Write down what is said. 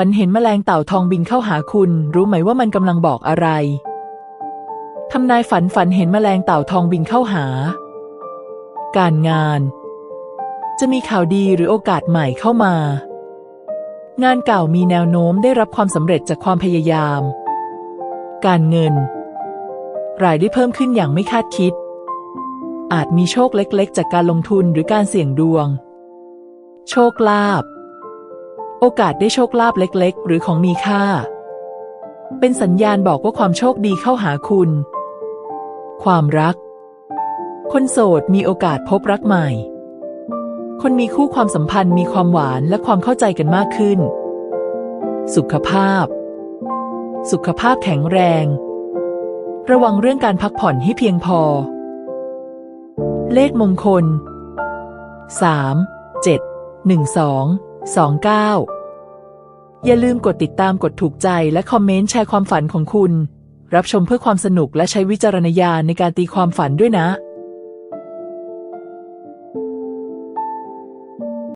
ฝันเห็นแมลงเต่าทองบินเข้าหาคุณ รู้ไหมว่ามันกำลังบอกอะไร ทำนายฝันฝันเห็นแมลงเต่าทองบินเข้าหา การงาน จะมีข่าวดีหรือโอกาสใหม่เข้ามา งานเก่ามีแนวโน้มได้รับความสำเร็จจากความพยายาม การเงิน รายได้เพิ่มขึ้นอย่างไม่คาดคิด อาจมีโชคเล็กๆ จากการลงทุนหรือการเสี่ยงดวง โชคลาภ โอกาสได้โชคลาภเล็กๆ หรือของมีค่า เป็นสัญญาณบอกว่าความโชคดีเข้าหาคุณ ความรัก คนโสดมีโอกาสพบรักใหม่ คนมีคู่ความสัมพันธ์มีความหวานและความเข้าใจกันมากขึ้น สุขภาพ สุขภาพแข็งแรง ระวังเรื่องการพักผ่อนให้เพียงพอ เลขมงคล 3 7 1 2 2 9 อย่าลืมกดติดตามกดถูกใจและคอมเมนต์แชร์ความฝันของคุณ รับชมเพื่อความสนุกและใช้วิจารณญาณในการตีความฝันด้วยนะ